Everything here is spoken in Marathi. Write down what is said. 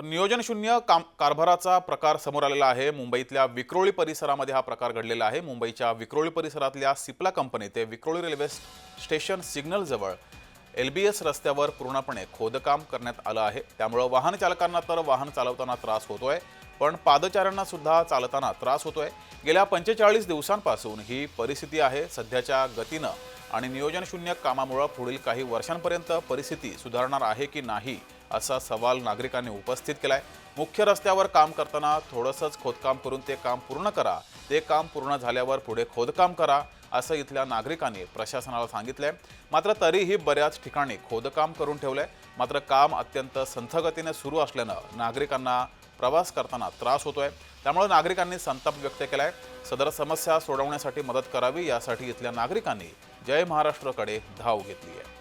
तर नियोजनशून्य काम कारभाराचा प्रकार समोर आलेला आहे. मुंबईतल्या विक्रोळी परिसरामध्ये हा प्रकार घडलेला आहे. मुंबईच्या विक्रोळी परिसरातल्या सिप्ला कंपनी ते विक्रोळी रेल्वे स्टेशन सिग्नलजवळ एल बी एस रस्त्यावर पूर्णपणे खोदकाम करण्यात आलं आहे. त्यामुळं वाहन चालकांना तर वाहन चालवताना त्रास होतोय पण पादचाऱ्यांना सुद्धा चालताना त्रास होतोय. गेल्या पंचेचाळीस दिवसांपासून ही परिस्थिती आहे. सध्याच्या गतीनं आणि नियोजनशून्य कामामुळं पुढील काही वर्षांपर्यंत परिस्थिती सुधारणार आहे की नाही असा सवाल नागरिकांनी उपस्थित केलाय. मुख्य रस्त्यावर काम करताना थोडंसंच खोदकाम करून ते काम पूर्ण करा. ते काम पूर्ण झाल्यावर पुढे खोदकाम करा असं इथल्या नागरिकांनी प्रशासनाला सांगितलंय. मात्र तरीही बऱ्याच ठिकाणी खोदकाम करून ठेवलंय. मात्र काम अत्यंत संथगतीने सुरू असल्यानं नागरिकांना प्रवास करताना त्रास होतोय. त्यामुळे नागरिकांनी संताप व्यक्त केलाय. सदर समस्या सोडवण्यासाठी मदत करावी यासाठी इथल्या नागरिकांनी जय महाराष्ट्रकडे धाव घेतली आहे.